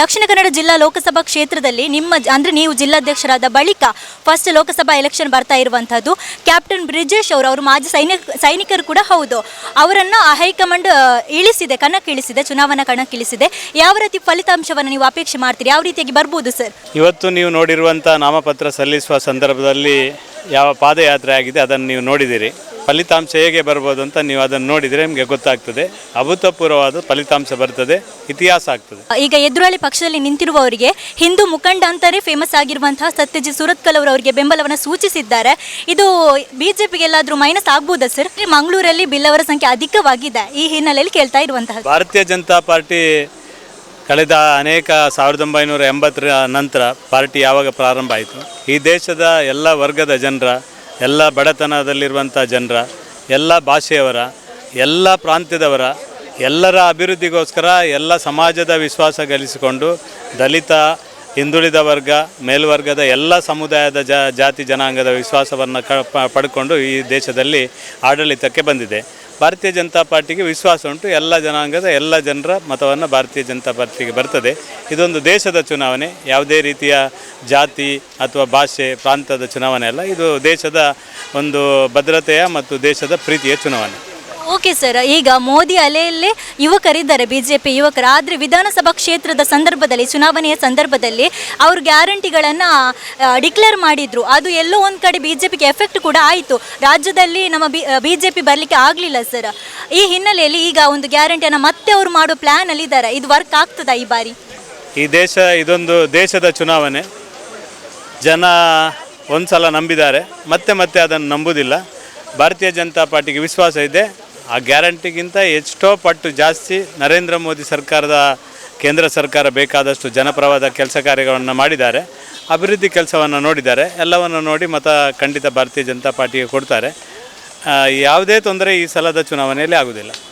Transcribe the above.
ದಕ್ಷಿಣ ಕನ್ನಡ ಜಿಲ್ಲಾ ಲೋಕಸಭಾ ಕ್ಷೇತ್ರದಲ್ಲಿ ನಿಮ್ಮ, ಅಂದ್ರೆ ನೀವು ಜಿಲ್ಲಾಧ್ಯಕ್ಷರಾದ ಬಳಿಕ ಫಸ್ಟ್ ಲೋಕಸಭಾ ಎಲೆಕ್ಷನ್ ಬರ್ತಾ ಇರುವಂತಹದ್ದು ಕ್ಯಾಪ್ಟನ್ ಬ್ರಿಜೇಶ್ ಅವರು ಅವರು ಮಾಜಿ ಸೈನಿಕ, ಸೈನಿಕರು ಕೂಡ ಹೌದು. ಅವರನ್ನು ಹೈಕಮಾಂಡ್ ಇಳಿಸಿದೆ ಕಣಕ್ಕೆ ಇಳಿಸಿದೆ ಚುನಾವಣಾ ಕಣಕ್ಕೆ ಇಳಿಸಿದೆ ಯಾವ ರೀತಿ ಫಲಿತಾಂಶವನ್ನು ನೀವು ಅಪೇಕ್ಷೆ ಮಾಡ್ತೀರಿ? ಯಾವ ರೀತಿಯಾಗಿ ಬರ್ಬೋದು ಸರ್? ಇವತ್ತು ನೀವು ನೋಡಿರುವಂಥ ನಾಮಪತ್ರ ಸಲ್ಲಿಸುವ ಸಂದರ್ಭದಲ್ಲಿ ಯಾವ ಪಾದಯಾತ್ರೆ ಆಗಿದೆ ಅದನ್ನು ನೀವು ನೋಡಿದ್ದೀರಿ. ಫಲಿತಾಂಶ ಹೇಗೆ ಬರ್ಬೋದು ಅಂತ ನೀವು ಅದನ್ನು ನೋಡಿದರೆ ನಿಮಗೆ ಗೊತ್ತಾಗ್ತದೆ. ಅಭೂತಪೂರ್ವವಾದ ಫಲಿತಾಂಶ ಬರ್ತದೆ ಇತಿಹಾಸ ಆಗ್ತದೆ. ಈಗ ಎದುರಾಳಿ ಪಕ್ಷದಲ್ಲಿ ನಿಂತಿರುವವರಿಗೆ ಹಿಂದೂ ಮುಖಂಡ ಅಂತಾನೆ ಫೇಮಸ್ ಆಗಿರುವಂತಹ ಸತ್ಯಜಿತ್ ಸುರತ್ಕಲ್ ಅವರು ಅವರಿಗೆ ಬೆಂಬಲವನ್ನು ಸೂಚಿಸಿದ್ದಾರೆ. ಇದು ಬಿಜೆಪಿಗೆ ಎಲ್ಲಾದ್ರೂ ಮೈನಸ್ ಆಗ್ಬೋದಾ ಸರ್ ಮಂಗಳೂರಲ್ಲಿ ಬಿಲ್ ಅವರ ಸಂಖ್ಯೆ ಅಧಿಕವಾಗಿದೆ. ಈ ಹಿನ್ನೆಲೆಯಲ್ಲಿ ಕೇಳ್ತಾ ಇರುವಂತಹ ಭಾರತೀಯ ಜನತಾ ಪಾರ್ಟಿ ಕಳೆದ ಅನೇಕ ಸಾವಿರದ ಒಂಬೈನೂರ ಎಂಬತ್ತರ ನಂತರ ಪಾರ್ಟಿ ಯಾವಾಗ ಪ್ರಾರಂಭ ಆಯಿತು? ಈ ದೇಶದ ಎಲ್ಲ ವರ್ಗದ ಜನರ ಎಲ್ಲ ಬಡತನದಲ್ಲಿರುವಂಥ ಜನರ ಎಲ್ಲ ಭಾಷೆಯವರ ಎಲ್ಲ ಪ್ರಾಂತ್ಯದವರ ಎಲ್ಲರ ಅಭಿವೃದ್ಧಿಗೋಸ್ಕರ ಎಲ್ಲ ಸಮಾಜದ ವಿಶ್ವಾಸ ಗಳಿಸಿಕೊಂಡು ದಲಿತ ಹಿಂದುಳಿದ ವರ್ಗ, ಮೇಲ್ವರ್ಗದ ಎಲ್ಲ ಸಮುದಾಯದ ಜ, ಜಾತಿ ಜನಾಂಗದ ವಿಶ್ವಾಸವನ್ನು ಕ ಪಡ್ಕೊಂಡು ಈ ದೇಶದಲ್ಲಿ ಆಡಳಿತಕ್ಕೆ ಬಂದಿದೆ. ಭಾರತೀಯ ಜನತಾ ಪಾರ್ಟಿಗೆ ವಿಶ್ವಾಸ ಉಂಟು. ಎಲ್ಲ ಜನಾಂಗದ ಎಲ್ಲ ಜನರ ಮತವನ್ನು ಭಾರತೀಯ ಜನತಾ ಪಾರ್ಟಿಗೆ ಬರ್ತದೆ. ಇದೊಂದು ದೇಶದ ಚುನಾವಣೆ. ಯಾವುದೇ ರೀತಿಯ ಜಾತಿ ಅಥವಾ ಭಾಷೆ, ಪ್ರಾಂತದ ಚುನಾವಣೆ ಅಲ್ಲ. ಇದು ದೇಶದ ಒಂದು ಭದ್ರತೆಯ ಮತ್ತು ದೇಶದ ಪ್ರೀತಿಯ ಚುನಾವಣೆ. ಓಕೆ ಸರ್, ಈಗ ಮೋದಿ ಅಲೆಯಲ್ಲೇ ಯುವಕರಿದ್ದಾರೆ. ಬಿಜೆಪಿ ಯುವಕರು. ಆದರೆ ವಿಧಾನಸಭಾ ಕ್ಷೇತ್ರದ ಸಂದರ್ಭದಲ್ಲಿ, ಚುನಾವಣೆಯ ಸಂದರ್ಭದಲ್ಲಿ ಅವರು ಗ್ಯಾರಂಟಿಗಳನ್ನು ಡಿಕ್ಲೇರ್ ಮಾಡಿದ್ರು. ಅದು ಎಲ್ಲೋ ಒಂದು ಕಡೆ ಬಿಜೆಪಿಗೆ ಎಫೆಕ್ಟ್ ಕೂಡ ಆಯಿತು. ರಾಜ್ಯದಲ್ಲಿ ನಮ್ಮ ಬಿ ಬಿಜೆಪಿ ಬರಲಿಕ್ಕೆ ಆಗಲಿಲ್ಲ ಸರ್. ಈ ಹಿನ್ನೆಲೆಯಲ್ಲಿ ಈಗ ಒಂದು ಗ್ಯಾರಂಟಿಯನ್ನು ಮತ್ತೆ ಅವರು ಮಾಡೋ ಪ್ಲ್ಯಾನ್ ಇದ್ದಾರೆ ಇದು ವರ್ಕ್ ಆಗ್ತದಾ ಈ ಬಾರಿ? ಈ ದೇಶ, ಇದೊಂದು ದೇಶದ ಚುನಾವಣೆ. ಜನ ಒಂದು ಸಲ ನಂಬಿದ್ದಾರೆ. ಮತ್ತೆ ಮತ್ತೆ ಅದನ್ನು ನಂಬುವುದಿಲ್ಲ ಭಾರತೀಯ ಜನತಾ ಪಾರ್ಟಿಗೆ ವಿಶ್ವಾಸ ಇದೆ. ಆ ಗ್ಯಾರಂಟಿಗಿಂತ ಎಷ್ಟೋ ಪಟ್ಟು ಜಾಸ್ತಿ ನರೇಂದ್ರ ಮೋದಿ ಸರ್ಕಾರದ, ಕೇಂದ್ರ ಸರ್ಕಾರ ಬೇಕಾದಷ್ಟು ಜನಪ್ರವಾದ ಕೆಲಸ ಕಾರ್ಯಗಳನ್ನು ಮಾಡಿದ್ದಾರೆ. ಅಭಿವೃದ್ಧಿ ಕೆಲಸವನ್ನು ನೋಡಿದ್ದಾರೆ. ಎಲ್ಲವನ್ನು ನೋಡಿ ಮತ ಖಂಡಿತ ಭಾರತೀಯ ಜನತಾ ಪಾರ್ಟಿಗೆ ಕೊಡ್ತಾರೆ. ಯಾವುದೇ ತೊಂದರೆ ಈ ಸಲದ ಚುನಾವಣೆಯಲ್ಲಿ ಆಗುವುದಿಲ್ಲ.